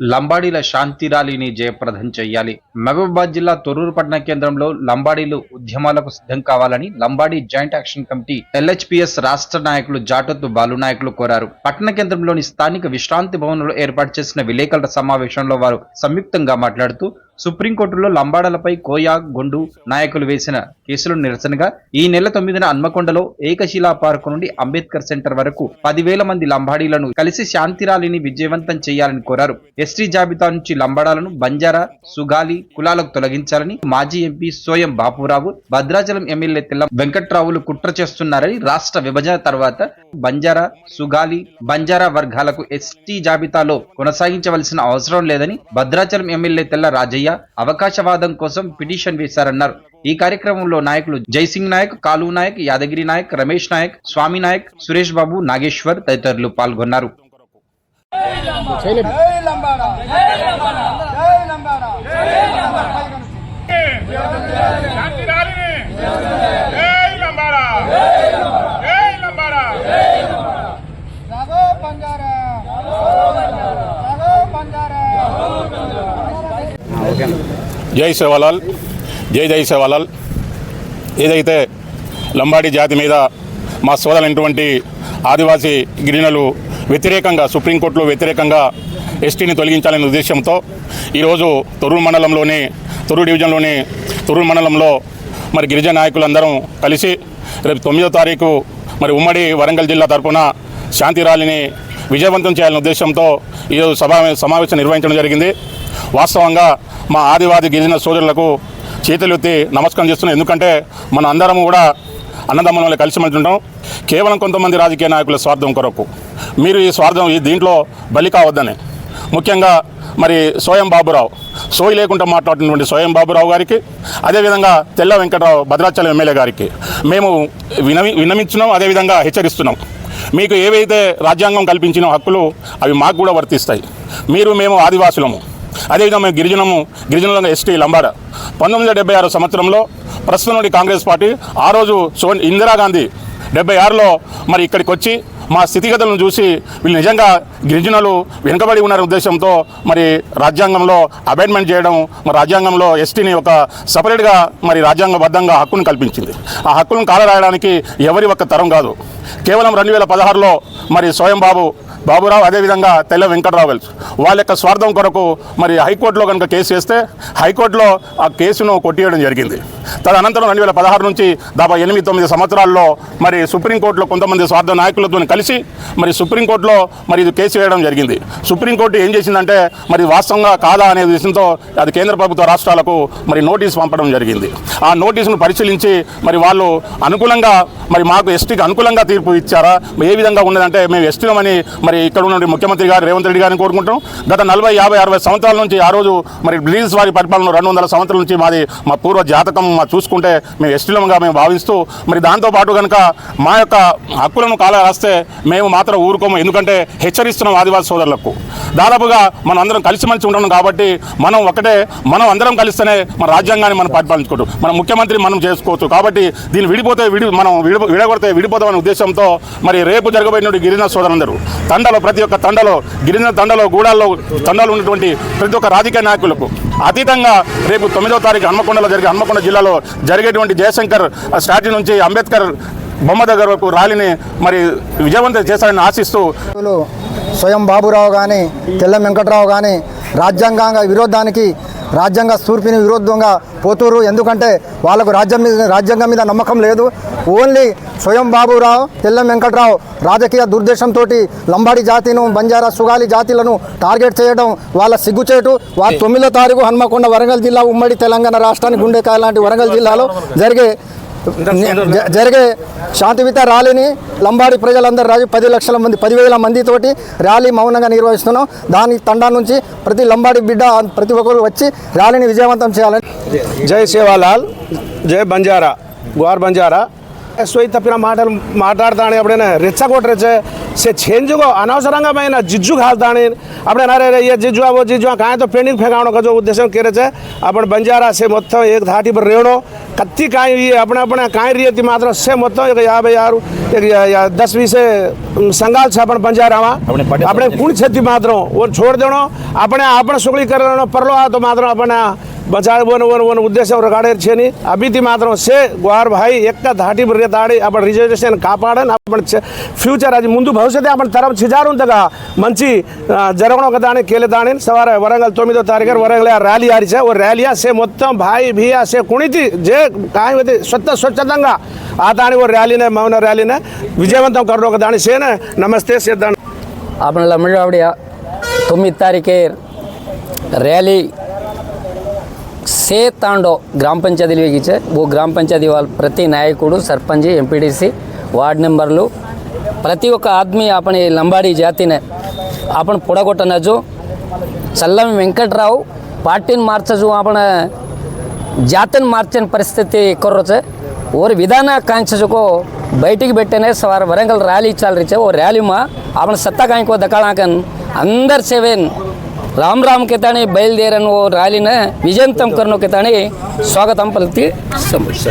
లంబాడీల శాంతి ర్యాలీని జయప్రదం చేయాలి. మహబూబాబాద్ జిల్లా తొర్రూరు పట్టణ కేంద్రంలో లంబాడీలు ఉద్యమాలకు సిద్ధం కావాలని Lambadi joint action committee LHPS రాష్ట్ర నాయకులు జాటొత్తు బాలు నాయకులు కోరారు. పట్టణ కేంద్రంలోని స్థానిక విశ్రాంతి భవనంలో ఏర్పాటు చేసిన విలేకరుల సమావేశంలో వారు సంయుక్తంగా మాట్లాడుతూ సుప్రీంకోర్టులో లంబాడలపై కోయా గొండు నాయకులు వేసిన కేసుల నిరసనగా ఈ నెల తొమ్మిదిన హన్మకొండలో ఏకశిలా పార్కు నుండి అంబేద్కర్ సెంటర్ వరకు పదివేల మంది లంబాడీలను కలిసి శాంతి ర్యాలీని విజయవంతం చేయాలని కోరారు. ఎస్టీ జాబితా నుంచి లంబాడాలను బంజారా సుగాలి కులాలకు తొలగించాలని మాజీ ఎంపీ సోయం బాపురావు భద్రాచలం ఎమ్మెల్యే తెల్ల వెంకట్రావులు కుట్ర చేస్తున్నారని రాష్ట్ర విభజన తర్వాత బంజారా సుగాలి బంజారా వర్గాలకు ఎస్టీ జాబితాలో కొనసాగించవలసిన అవసరం లేదని భద్రాచలం ఎమ్మెల్యే తెల్ల రాజయ్య అవకాశవాదం కోసం పిటిషన్ వేశారన్నారు. ఈ కార్యక్రమంలో నాయకులు జైసింగ్ నాయక్ కాలు నాయక్ యాదగిరి నాయక్ రమేష్ నాయక్ స్వామి నాయక్ సురేష్ బాబు నాగేశ్వర్ తదితరులు పాల్గొన్నారు. శాంతి జై లంబాడా జై లంబాడా జాగో బంజారా జాగో బంజారా జై సేవాలాల్ జై జై సేవాలాల్. ఏదైతే లంబాడి జాతి మీద మా సోదరులైనటువంటి ఆదివాసీ గిరిజనులు వ్యతిరేకంగా సుప్రీంకోర్టులో వ్యతిరేకంగా ఎస్టీని తొలగించాలనే ఉద్దేశంతో ఈరోజు తొర్రూరు మండలంలోని తొర్రూరు డివిజన్లోని తొర్రూరు మండలంలో మరి గిరిజన నాయకులందరం కలిసి రేపు తొమ్మిదో తారీఖు మరి ఉమ్మడి వరంగల్ జిల్లా తరఫున శాంతి ర్యాలీని విజయవంతం చేయాలనే ఉద్దేశంతో ఈరోజు సభా సమావేశం నిర్వహించడం జరిగింది. వాస్తవంగా మా ఆదివాది గిరిజన సోదరులకు చేతులెత్తి నమస్కారం చేస్తున్నాం. ఎందుకంటే మన అందరం కూడా అన్నదమ్ముల కలిసి ఉంటుంటాం కేవలం కొంతమంది రాజకీయ నాయకుల స్వార్థం కొరకు. మీరు ఈ స్వార్థం ఈ దీంట్లో బలి కావద్దని. ముఖ్యంగా మరి సోయం బాబురావు. సోయి లేకుండా మాట్లాడినటువంటి సోయం బాబురావు గారికి అదేవిధంగా తెల్ల వెంకటరావు భద్రాచలం ఎమ్మెల్యే గారికి మేము వినమి విన్నమించున్నాం అదేవిధంగా హెచ్చరిస్తున్నాం. మీకు ఏవైతే రాజ్యాంగం కల్పించిన హక్కులు అవి మాకు కూడా వర్తిస్తాయి. మీరు మేము ఆదివాసులము. అదేవిధంగా మేము గిరిజనము గిరిజనుల ఎస్టీ లంబాడ పంతొమ్మిది వందల డెబ్బై ఆరు సంవత్సరంలో ప్రస్తుతం నుండి కాంగ్రెస్ పార్టీ ఆ రోజు సో ఇందిరాగాంధీ డెబ్బై ఆరులో మరి ఇక్కడికి వచ్చి మా స్థితిగతులను చూసి వీళ్ళు నిజంగా గిరిజనులు వెనుకబడి ఉన్న ఉద్దేశంతో మరి రాజ్యాంగంలో అబైన్మెంట్ చేయడం మరి రాజ్యాంగంలో ఎస్టీని ఒక సపరేట్గా మరి రాజ్యాంగబద్ధంగా హక్కును కల్పించింది. ఆ హక్కులను కాలరాయడానికి ఎవరి ఒక్క తరం కాదు. కేవలం రెండు వేల పదహారులో మరి స్వయం బాబు బాబురావు అదేవిధంగా తెల్ల వెంకట్రావు గారు వాళ్ళ యొక్క స్వార్థం కొరకు మరి హైకోర్టులో కనుక కేసు వేస్తే హైకోర్టులో ఆ కేసును కొట్టివేయడం జరిగింది. తదనంతరం రెండు వేల పదహారు నుంచి దాదాపు ఎనిమిది తొమ్మిది సంవత్సరాల్లో మరి సుప్రీంకోర్టులో కొంతమంది స్వార్థ నాయకులతో కలిసి మరి సుప్రీంకోర్టులో మరి ఇది కేసు వేయడం జరిగింది. సుప్రీంకోర్టు ఏం చేసిందంటే మరి వాస్తవంగా కాదా అనే విషయంతో అది కేంద్ర ప్రభుత్వ రాష్ట్రాలకు మరి నోటీస్ పంపడం జరిగింది. ఆ నోటీసును పరిశీలించి మరి వాళ్ళు అనుకూలంగా మరి మాకు ఎస్టీకి అనుకూలంగా తీర్పు ఇచ్చారా? ఏ విధంగా ఉన్నదంటే మేము ఎస్టీలమని మరి ఇక్కడ ఉన్న ముఖ్యమంత్రి గారు రేవంత్ రెడ్డి గారిని కోరుకుంటాం గత నలభై యాభై అరవై సంవత్సరాల నుంచి ఆ రోజు మరి బ్రిటిష్ వారి పరిపాలన రెండు వందల సంవత్సరాల నుంచి మాది మా పూర్వ జాతకం మా చూసుకుంటే మేము ఎస్టీలంగా మేము భావిస్తూ మరి దాంతోపాటు కనుక మా యొక్క హక్కులను కాల రాస్తే మేము మాత్రం ఊరుకోము. ఎందుకంటే హెచ్చరిస్తున్నాం ఆదివాసీ సోదరులకు. దాదాపుగా మనం అందరం కలిసిమెలిసి ఉంటున్నాం కాబట్టి మనం ఒకటే మనం అందరం కలిస్తేనే మన రాజ్యాంగాన్ని మనం పరిపాలించుకోవచ్చు మన ముఖ్యమంత్రి మనం చేసుకోవచ్చు. కాబట్టి దీన్ని విడిపోతే విడి మనం విడి విడగొడితే విడిపోతామనే ఉద్దేశంతో మరి రేపు జరగబోయినటువంటి గిరిజన సోదరులందరూ తండలో ప్రతి ఒక్క తండలో గిరిజన తండలో గూడాల్లో తండాలు ఉన్నటువంటి ప్రతి ఒక్క రాజకీయ నాయకులకు అతీతంగా రేపు తొమ్మిదో తారీఖు హన్మకొండలో జరిగే హన్మకొండ జిల్లాలో జరిగేటువంటి జయశంకర్ స్టాట్యూ నుంచి అంబేద్కర్ బొమ్మ దగ్గర వరకు ర్యాలీని మరి విజయవంతం చేశారని ఆశిస్తూ స్వయం బాబురావు కానీ తెల్ల వెంకట్రావు కానీ రాజ్యాంగ విరోధానికి రాజ్యాంగ స్ఫూర్తిని విరుద్ధంగా పోతురు ఎందుకంటే వాళ్ళకు రాజ్యం మీద రాజ్యాంగం మీద నమ్మకం లేదు. ఓన్లీ స్వయం బాబురావు తెల్లం వెంకట్రావు రాజకీయ దుర్దేశంతో లంబాడి జాతిను బంజారా సుగాలి జాతిలను టార్గెట్ చేయడం వాళ్ళ సిగ్గుచేటు. వాళ్ళ తొమ్మిదో తారీఖు హన్మకొండ వరంగల్ జిల్లా ఉమ్మడి తెలంగాణ రాష్ట్రానికి గుండెకాయ లాంటి వరంగల్ జిల్లాలో జరిగే జరిగే శాంతియుత ర్యాలీని లంబాడి ప్రజలందరూ రాజు పది లక్షల మంది పదివేల మందితోటి ర్యాలీ మౌనంగా నిర్వహిస్తున్నాం. దాని తండా నుంచి ప్రతి లంబాడి బిడ్డ ప్రతి ఒక్కరు వచ్చి ర్యాలీని విజయవంతం చేయాలని. జై సేవాలాల్ జై బంజారా గ్వార్ బంజారా. సోయి తప్పిన మాటలు మాట్లాడతాను ఎప్పుడైనా రెచ్చగొట్టరచ్చే సే చేంజ్గా అనవసరంగామైన జిజ్జు కాదని అప్పుడే నరే ఏ జిజ్జు అవో జిజ్జు కాయతో పెండింగ్ ఫెంకావడం కదో ఉద్దేశం కేరచే అప్పుడు బంజారా సే మొత్తం ఏక ధాటి పర్ రేణో కత్తి కాయ అప్పుడే అప్పుడే కాయ రియతి మాత్రం సే మొత్తం ఇక యాభై ఆరు ఇక దస్ వీసే సంఘాలు చేపడ బంజారామా అప్పుడే కుణి చెత్తి మాత్రం ఓ చూడదేనో అప్పుడే అప్పుడే సుగళీకరణ పర్లో ఆతో మాత్రం అప్పుడే బచావోనోవోనో ఉద్దేశం ఒక కాడేర్చని అభితి మాత్రం సే గుహార్ భాయ్ ఎక్క దాటి బుర్రె దాడి అప్పుడు రిజర్వేషన్ కాపాడని అప్పుడు ఫ్యూచర్ అది ముందు భవిష్యత్తు అప్పుడు తరం చిజారుంతగా మంచి జరగడం దాని కేలేదాని సవార వరంగల్ తొమ్మిదో తారీఖు వరంగల్ ర్యాలీ ఆడిచా ఓ ర్యాలీయా సే మొత్తం భాయ్ భియా సే కుణితి జే కాయమతి స్వచ్ఛ స్వచ్ఛతంగా ఆ దాని ఓ ర్యాలీనే మౌన ర్యాలీనే విజయవంతం కర్రో ఒక దాని సేనే నమస్తే సిద్ధాంత आपण लमळवाड्या तुम्ही तारखेर रॅली సే తాండో గ్రామ పంచాయతీలోకిచ్చే ఓ గ్రామ పంచాయతీ వాళ్ళు ప్రతి నాయకుడు సర్పంచ్ ఎంపీటీసీ వార్డ్ మెంబర్లు ప్రతి ఒక్క ఆద్మీ ఆపణ లంబాడీ జాతిని ఆపణ పొడగొట్టనచ్చు. చల్లం వెంకట్రావు పార్టీని మార్చచ్చు ఆపణ జాతిని మార్చని పరిస్థితి ఎక్కర్రొచ్చే ఓరి విధాన కాంక్షకు బయటికి పెట్టేనే వారు వరంగల్ ర్యాలీ ఇచ్చాలరిచే ఓ ర్యాలీమా ఆపణ సత్తా కాంకో దకాళాకన్ అందరు సేవేన్ ರಾಮ್ ರಾಮ್ ಕೆತಾಣಿ ಬಯಲ್ದೇರನ್ನುವ ರಾಲಿನ ವಿಜಯಂತಂ ಕರ್ನೋ ಕೆತಾಣಿ ಸ್ವಾಗತಂ ಪಲತಿ ಸಂಬಂಧಿಸ